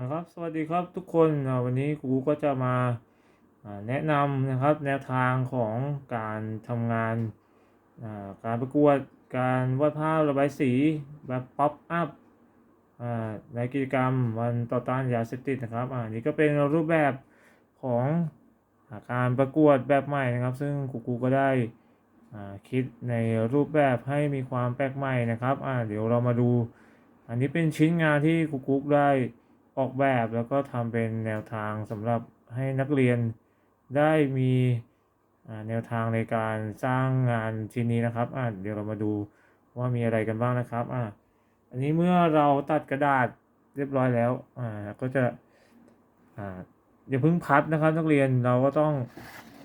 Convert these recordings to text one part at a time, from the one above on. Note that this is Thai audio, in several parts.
อ่าครับสวัสดีครับทุกคนวันนี้ครูก็จะมาแนะนำนะครับแนวทางของการทำงานการประกวดการวาดภาพระบายสีแบบป๊อปอัพในกิจกรรมวันต่อต้านยาเสพติดนะครับอ่านี่ก็เป็นรูปแบบของอการประกวดแบบใหม่นะครับ ซึ่งครูก็ได้คิดในรูปแบบให้มีความแปลกใหม่นะครับเดี๋ยวเรามาดู อันนี้เป็นชิ้นงานที่ครูกุ๊กได้ ออกแบบแล้วก็ทำเป็นแนวทางสำหรับให้นักเรียนได้มีแนวทางในการสร้างงานชิ้นนี้นะครับอ่าเดี๋ยวเรามาดูว่ามีอะไรกันบ้างนะครับอ่าอันนี้เมื่อเราตัดกระดาษเรียบร้อยแล้วอ่าก็จะอ่าอย่าเพิ่งพัดนะครับ นักเรียนเราก็ต้อง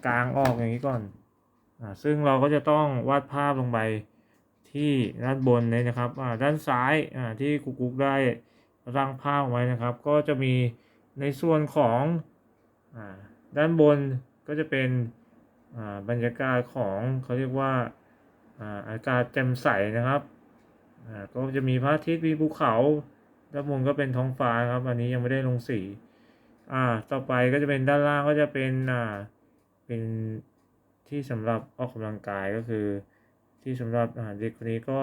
กางออกอย่างนี้ก่อนอ่าซึ่งเราก็จะต้องวาดภาพลงไปที่ด้านบนเลยนะครับอ่าด้านซ้ายอ่าที่กุ๊กได้ ร่างภาพไว้นะครับ ก็จะมีในส่วนของอด้านบนก็จะเป็นบรรยากาศของเขาเรียกว่าอากาศแจ่มใสนะครับก็จะมีพระอาทิตย์มีภูเขาด้านบนก็เป็นท้องฟ้าครับ อันนี้ยังไม่ได้ลงสีอ่าต่อไปก็จะเป็นด้านล่างก็จะเป็นอ่าเป็นที่สำหรับออกกำลังกายก็คือ ที่สำหรับอ่าเด็กคนนี้ก็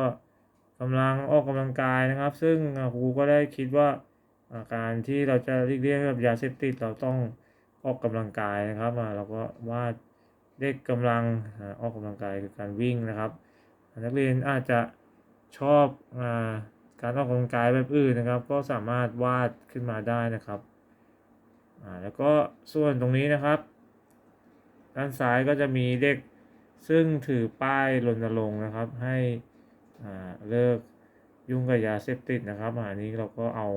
กำลังออกกำลังกายนะครับ ซึ่งครูก็ได้คิดว่าอาการที่เราจะหลีกเลี่ยงกับยาเสพติดเราต้องออกกำลังกายนะครับเราก็วาดเด็กกำลังอออกกำลังกายคือการวิ่งนะครับ นักเรียนอาจจะชอบอการออกกำลังกายแบบอื่นนะครับ ก็สามารถวาดขึ้นมาได้นะครับแล้วก็ส่วนตรงนี้นะครับ ด้านซ้ายก็จะมีเด็กซึ่งถือป้ายรณรงค์นะครับให้ เลิกยุ่งกับยาเสพติดนะครับอันนี้เราก็เอา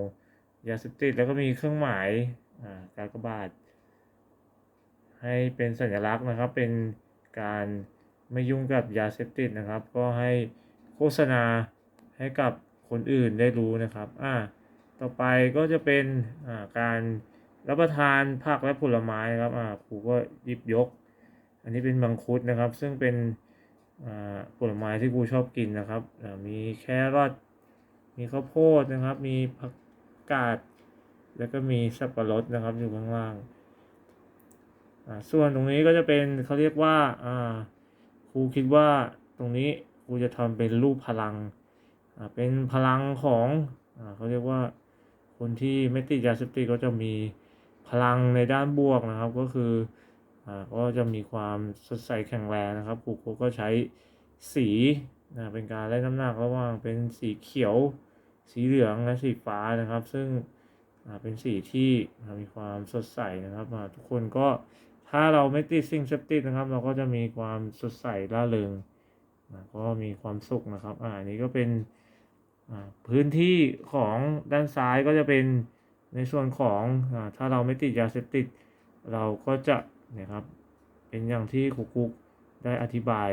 ยาเสพติดแล้วก็มีเครื่องหมายการกบาดให้เป็นสัญลักษณ์นะครับ เป็นการไม่ยุ่งกับยาเสพติดนะครับ ก็ให้โฆษณาให้กับคนอื่นได้รู้นะครับอ่าต่อไปก็จะเป็นอ่าการรับประทานผักและผลไม้นะครับอ่าครูก็หยิบยก อันนี้เป็นมังคุดนะครับ ซึ่งเป็น ผลไม้ที่กูชอบกินนะครับ มีแครอท มีข้าวโพดนะครับ มีผักกาด แล้วก็มีสับปะรดนะครับอยู่ข้างล่าง ส่วนตรงนี้ก็จะเป็นเขาเรียกว่าครูคิดว่าตรงนี้ครูจะทำเป็นรูปพลัง เป็นพลังของอเขาเรียกว่าคนที่ไม่ติดยาเสพติดก็จะมีพลังในด้านบวกนะครับ ก็คือ ก็จะมีความสดใสแข็งแรงนะครับครูโคก็ใช้สีนะเป็นการไล่น้ำหนักระหว่างเป็นสีเขียว สีเหลืองและสีฟ้านะครับ ซึ่งเป็นสีที่มีความสดใสนะครับทุกคนก็ถ้าเราไม่ติดสิ่งเสพติดนะครับ เราก็จะมีความสดใสร่าเริงก็มีความสุขนะครับอ่าอันนี้ก็เป็นพื้นที่ของด้านซ้ายก็จะเป็นในส่วนของอถ้าเราไม่ติดยาเสพติด เราก็จะ นะครับ เป็นอย่างที่ครูกุ๊กได้อธิบาย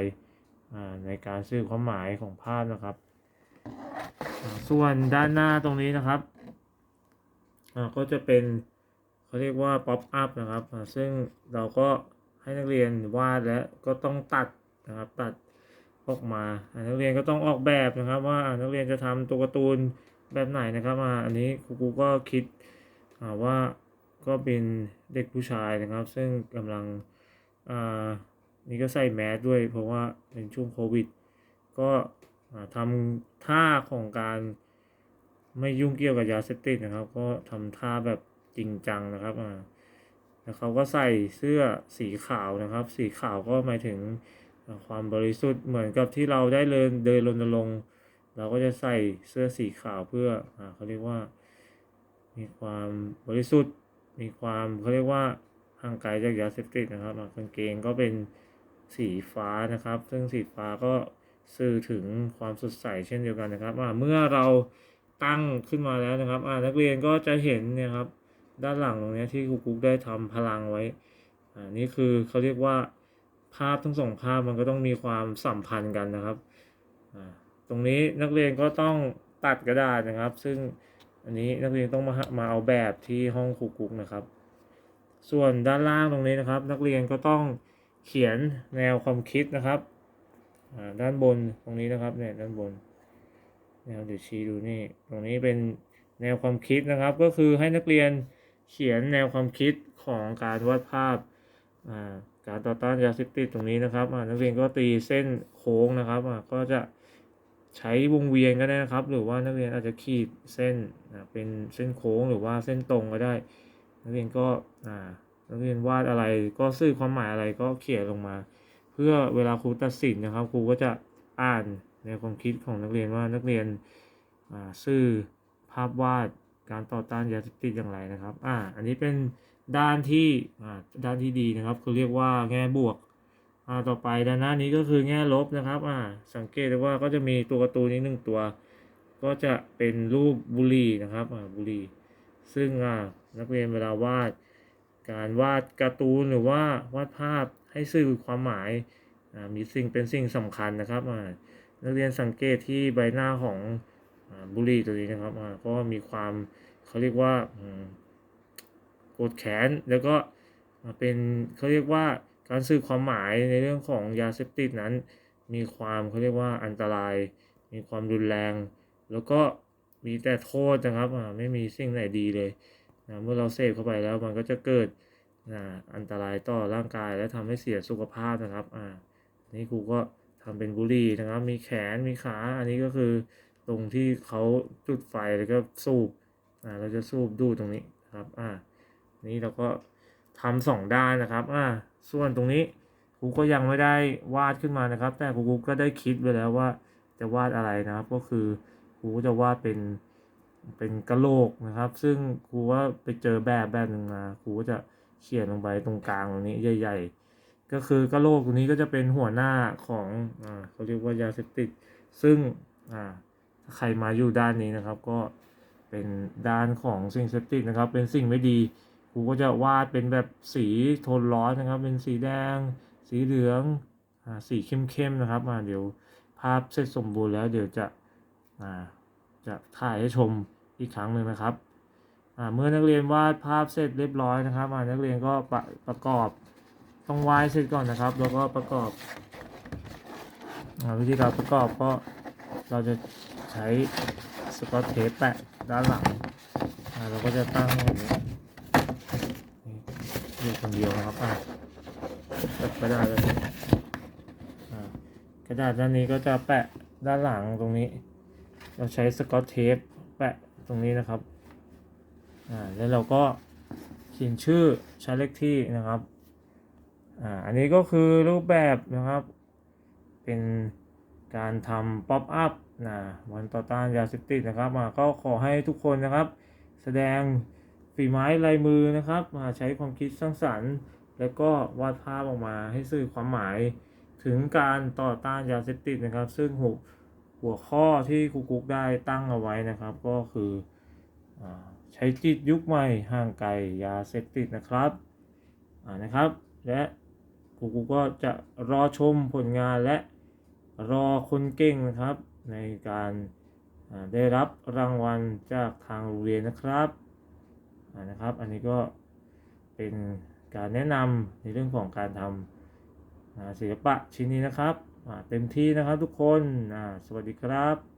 ในการสื่อความหมายของภาพนะครับ ส่วนด้านหน้าตรงนี้นะครับอ่าก็จะเป็นเขาเรียกว่าป๊อปอัพนะครับอ่าซึ่งเราก็ให้นักเรียนวาดและก็ต้องตัดนะครับตัดออกมานักเรียนก็ต้องออกแบบนะครับ ว่านักเรียนจะทำตัวการ์ตูนแบบไหนนะครับอ่าอันนี้ครูก็คิดว่า ก็เป็นเด็กผู้ชายนะครับ ซึ่งกำลังอ่านี่ก็ใส่แมสด้วย เพราะว่าเป็นช่วงโควิด ก็ทำท่าของการไม่ยุ่งเกี่ยวกับยาเสพติดนะครับ ก็ทำท่าแบบจริงจังนะครับอ่าแล้วเขาก็ใส่เสื้อสีขาวนะครับ สีขาวก็หมายถึงความบริสุทธิ์เหมือนกับที่เราได้เดินเดินรณรงค์เราก็จะใส่เสื้อสีขาวเพื่ออ่าเขาเรียกว่า มีความบริสุทธิ์ มีความเขาเรียกว่าห่างไกลจากยาเสพติดนะครับกางเกงก็เป็นสีฟ้านะครับ ซึ่งสีฟ้าก็สื่อถึงความสดใสเช่นเดียวกันนะครับอะเมื่อเราตั้งขึ้นมาแล้วนะครับอะนักเรียนก็จะเห็นเนี่ยครับด้านหลังตรงนี้ที่ครูกุ๊กได้ทำพลังไว้อ่านี่คือเขาเรียกว่าภาพทั้งสองภาพมันก็ต้องมีความสัมพันธ์กันนะครับอ่าตรงนี้นักเรียนก็ต้องตัดกระดาษนะครับ ซึ่ง อันนี้นักเรียนต้องมามาเอาแบบที่ห้องครูกุ๊กนะครับ ส่วนด้านล่างตรงนี้นะครับ นักเรียนก็ต้องเขียนแนวความคิดนะครับด้านบนตรงนี้นะครับเนี่ยด้านบนแนะครับเดี๋ยวชี้ดูนี่ตรงนี้เป็นแนวความคิดนะครับ ก็คือให้นักเรียนเขียนแนวความคิดของการวาดภาพการต่อต้านยาเสพติดตรงนี้นะครับนักเรียนก็ตีเส้นโค้งนะครับก็จะ ใช้วงเวียนก็ได้นะครับ หรือว่านักเรียนอาจจะขีดเส้นอ่าเป็นเส้นโค้งหรือว่าเส้นตรงก็ได้ นักเรียนก็อ่านักเรียนวาดอะไรก็สื่อความหมายอะไรก็เขียนลงมา เพื่อเวลาครูตัดสินนะครับครูก็จะอ่านในความคิดของนักเรียนว่านักเรียนสื่อภาพวาดการต่อต้านยาเสพติดอย่างไรนะครับ อ่า อันนี้เป็นด้านที่ อ่า ด้านที่ดีนะครับเขาเรียกว่าแง่บวก อ่าต่อไปด้านหน้านี้ก็คือแง่ลบนะครับอ่าสังเกตได้ว่าก็จะมีตัวการ์ตูนนี้หนึ่งตัว ก็จะเป็นรูปบุรีนะครับอ่าบุรีซึ่งอ่านักเรียนเวลาวาด การวาดการ์ตูนหรือว่าวาดภาพให้สื่อความหมายอ่ามีสิ่งเป็นสิ่งสำคัญนะครับอ่านักเรียนสังเกตที่ใบหน้าของอ่าบุรีตัวนี้นะครับอ่าก็มีความเขาเรียกว่าอืมโกรธแค้นแล้วก็เป็นเขาเรียกว่า การสื่อความหมายในเรื่องของยาเสพติดนั้น มีความเขาเรียกว่าอันตราย มีความรุนแรง แล้วก็มีแต่โทษนะครับไม่มีสิ่งไหนดีเลยนะเมื่อเราเสพเข้าไปแล้วมันก็จะเกิดนะอันตรายต่อร่างกายและทำให้เสียสุขภาพนะครับอ่านี่ครูก็ทำเป็นบุหรี่นะครับ มีแขนมีขา อันนี้ก็คือตรงที่เขาจุดไฟแล้วก็สูบอ่าเราจะสูบดูตรงนี้ครับอ่านี่เราก็ ทำสองด้านนะครับอ่าส่วนตรงนี้ครูก็ยังไม่ได้วาดขึ้นมานะครับ แต่ครูก็ได้คิดไว้แล้วว่าจะวาดอะไรนะครับ ก็คือครูก็จะวาดเป็นเป็นกะโหลกนะครับ ซึ่งครูว่าไปเจอแบบแบบหนึ่งมาครูก็จะเขียนลงไปตรงกลางตรงนี้ใหญ่ ๆ ก็คือกะโหลกตรงนี้ก็จะเป็นหัวหน้าของอ่าเขาเรียกว่ายาเสพติด ซึ่งอ่าถ้าใครมาอยู่ด้านนี้นะครับ ก็เป็นด้านของสิ่งเสพติดนะครับ เป็นสิ่งไม่ดี ครูก็จะวาดเป็นแบบสีโทนร้อนนะครับ เป็นสีแดง สีเหลืองอสีเข้มๆนะครับอ่าเดี๋ยวภาพเสร็จสมบูรณ์แล้วเดี๋ยวจะจะถ่ายให้ชมอีกครั้งหนึ่งนะครับเมื่อนักเรียนวาดภาพเสร็จเรียบร้อยนะครับนักเรียนก็ประประกอบต้องวาดเสร็จก่อนนะครับ แล้วก็ประกอบอวิธีการประกอบก็เราจะใช้สกอตเทปแปะด้านหลังเราก็จะตั้งอย่างนี้ นี่คนเดียวนะครับอ่าแปะกระดาษแบบนี้กระดาษด้านนี้ก็จะแปะด้านหลังตรงนี้ เราใช้สกอตเทปแปะตรงนี้นะครับอ่าแล้วเราก็เขียนชื่อใช้เลขที่นะครับอ่าอันนี้ก็คือรูปแบบนะครับ เป็นการทำป๊อปอัพนะวันต่อต้านยาเสพติดนะครับมาก็ขอให้ทุกคนนะครับ แสดง ฝีไม้ลายมือนะครับมาใช้ความคิดสร้างสรรค์ แล้วก็วาดภาพออกมาให้สื่อความหมายถึงการต่อต้านยาเสพติดนะครับ ซึ่งหัวหัวข้อที่ครูกุ๊กได้ตั้งเอาไว้นะครับ ก็คืออใช้จิตยุคใหม่ห่างไกลยาเสพติดนะครับนะครับ และครูกุ๊กก็จะรอชมผลงานและรอคนเก่งนะครับ ในการได้รับรางวัลจากทางโรงเรียนนะครับ นะครับ อันนี้ก็เป็นการแนะนำในเรื่องของการทำอ่าศิลปะชิ้นนี้นะครับเต็มที่นะครับทุกคนสวัสดีครับ